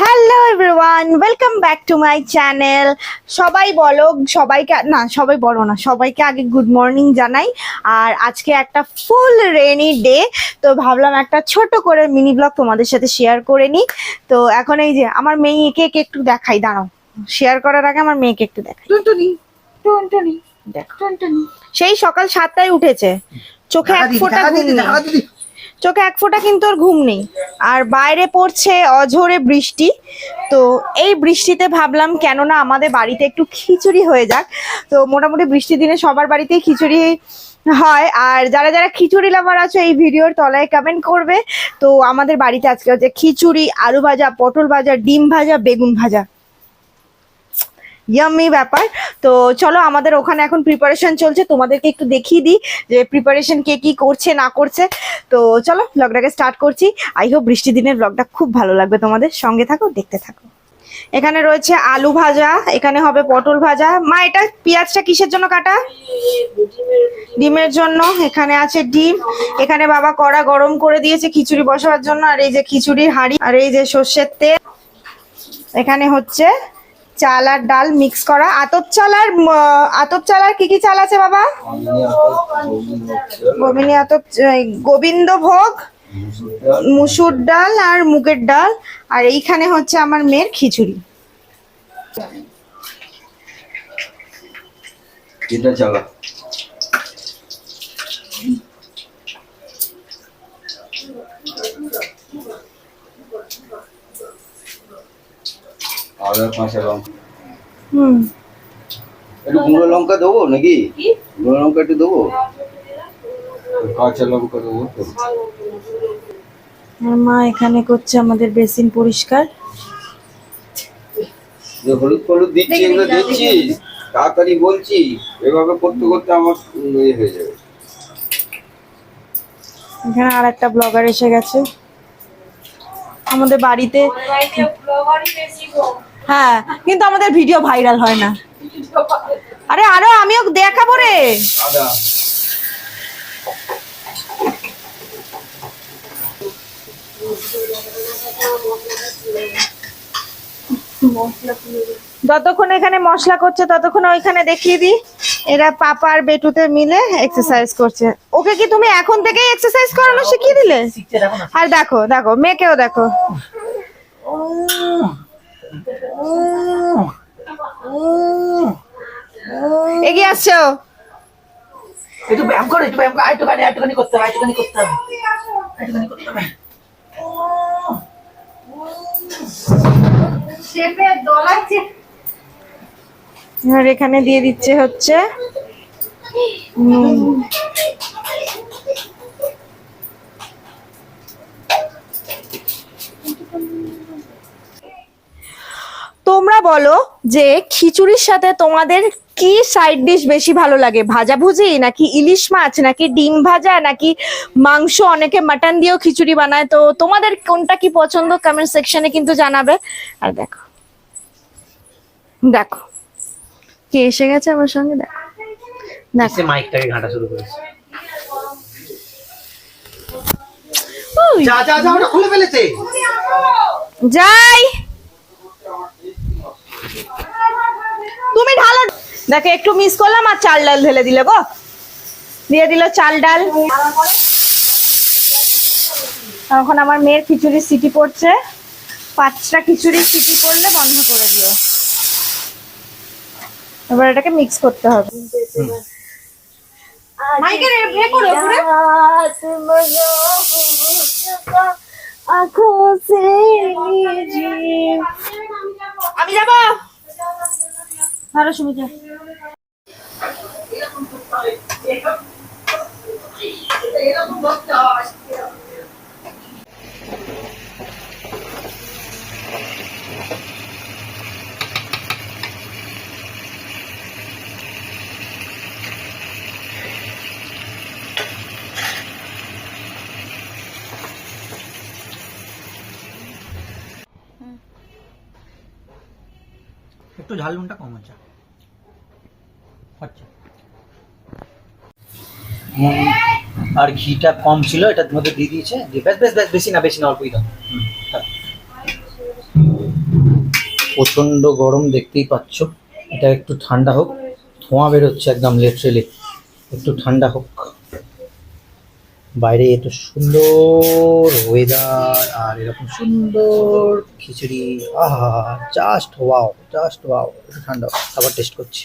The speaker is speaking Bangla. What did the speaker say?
Hello everyone welcome back to my channel সবাই বলো সবাইকে না সবাই বলো না সবাইকে আগে গুড মর্নিং জানাই। আর আজকে একটা ফুল রেনি ডে তো ভাবলাম একটা ছোট করে মিনি ব্লগ তোমাদের সাথে শেয়ার করে নিই। তো এখন এই যে আমার মেয়েকে কে একটু দেখাই দাঁড়াও। শেয়ার করার আগে আমার মেয়েকে একটু দেখাই। টুনটুনি টুনটুনি দেখো। টুনটুনি। সেই সকাল সাতটায় উঠেছে। চোখে এক ফোঁটা ঘুম চোখে এক ফোঁটা কিন্তু ওর ঘুম নেই। আর বাইরে পড়ছে অঝোরে বৃষ্টি। তো এই বৃষ্টিতে ভাবলাম, কেননা আমাদের বাড়িতে একটু খিচুড়ি হয়ে যাক। তো মোটামুটি বৃষ্টির দিনে সবার বাড়িতেই খিচুড়ি হয়। আর যারা যারা খিচুড়ি লাভার আছে, এই ভিডিওর তলায় কমেন্ট করবে। তো আমাদের বাড়িতে আজকে হচ্ছে খিচুড়ি, আলু ভাজা, পটল ভাজা, ডিম ভাজা, বেগুন ভাজা। ইয়াম্মি ব্যাপার। তো চলো আমাদের ওখানে এখন প্রিপারেশন চলছে, তোমাদেরকে একটু দেখিয়ে দিই যে প্রিপারেশন কে কি করছে, না করছে। তো চলো ব্লগটাকে স্টার্ট করছি। আই হোপ বৃষ্টি দিনের ব্লগটা খুব ভালো লাগবে তোমাদের। সঙ্গে থাকো, দেখতে থাকো। এখানে রয়েছে আলু ভাজা, এখানে হবে পটল ভাজা। মা, এটা পেঁয়াজটা কিসের জন্য কাটা? ডিমের জন্য। এখানে আছে ডিম। এখানে বাবা কড়া গরম করে দিয়েছে খিচুড়ি বসাবার জন্য। আর এই যে খিচুড়ির হাঁড়ি, আর এই যে সর্ষের তেল। এখানে হচ্ছে চাল আর ডাল মিক্স করা। আতপ চাল আর আতপ চাল আর কি কি চাল আছে বাবা? গোবিনী আতপ গোবিন্দ ভোগ মুসুর ডাল আর মুগের ডাল। আর এইখানে হচ্ছে আমার মেয়ের খিচুড়ি। চালা। আদা কাঁচা লঙ্কা হুম। একটু গুঁড়ো লঙ্কা দেবো নাকি? গুঁড়ো লঙ্কা একটু দেবো? কাঁচা লঙ্কা দেবো। তো মা এখানে করছে আমাদের বেসিন পরিষ্কার। যে হলুদ ফলুদ দিচ্ছি এগুলো দিচ্ছি তাড়াতাড়ি বলছি এভাবে করতে করতে আমার ইয়ে হয়ে যাবে। এখানে আর একটা ব্লগার এসে গেছে। আমাদের বাড়িতে হ্যাঁ কিন্তু আমাদের ভিডিও ভাইরাল হয় না। আরে আরও আমিও দেখাবো রে। যতক্ষণ এখানে মশলা করছে ততক্ষণ ওইখানে দেখিয়ে দিই। এরা পাপা আর বেটুতে মিলে এক্সারসাইজ করছে। ওকে কি তুমি এখন থেকেই এক্সারসাইজ করানো শিখিয়ে দিলে? আর দেখো দেখো মেয়েকেও দেখো। এগিয়ে আসছো। একটু ব্যায়াম করো একটু ব্যায়াম করো। আরেকটুখানি আরেকটুখানি করতে হবে আরেকটুখানি করতে হবে। আরেকটুখানি করতে হবে। আর এখানে দিয়ে দিচ্ছে হচ্ছে বলো যে খিচুড়ির সাথে তোমাদের কি সাইড ডিশ বেশি ভালো লাগে? ভাজা ভুজি নাকি ইলিশ মাছ নাকি ডিম ভাজা নাকি মাংস? অনেকে মাটন দিয়েও খিচুড়ি বানায়। তো তোমাদের কোনটা কি পছন্দ? কমেন্ট সেকশনে কিন্তু জানাবে। আর দেখো দেখো কে এসে গেছে আমার সঙ্গে? দেখো মাইকটাকে ঘাঁটা শুরু করেছে। যাই। তুমি ঢালো। দেখো, একটু মিস করলাম আর চাল ডাল ঢেলে দিলে গো। দিয়ে দিল চাল ডাল। এখন আমার মেয়ের খিচুড়ির সিটি পড়ছে। পাঁচটা খিচুড়ির সিটি পড়লে বন্ধ করে দিও। এবার এটাকে মিক্স করতে হবে। আমি যাব। ভালো সুবিধা একটু ঝাল নুনটা কম আছে। আর ঘিটা কম ছিল এটার মধ্যে দিয়ে দিয়েছে। দিয়ে বেশ বেশ বেশ বেশি না বেশি না, অল্পই প্রচণ্ড গরম দেখতেই পাচ্ছ। এটা একটু ঠান্ডা হোক। ধোঁয়া বেরোচ্ছে একদম লেটারেলি একটু ঠান্ডা হোক। বাইরে এত সুন্দর ওয়েদার আর এরকম সুন্দর খিচুড়ি। আহা জাস্ট ওয়াও জাস্ট ওয়াও একটু ঠান্ডা আবার টেস্ট করছি।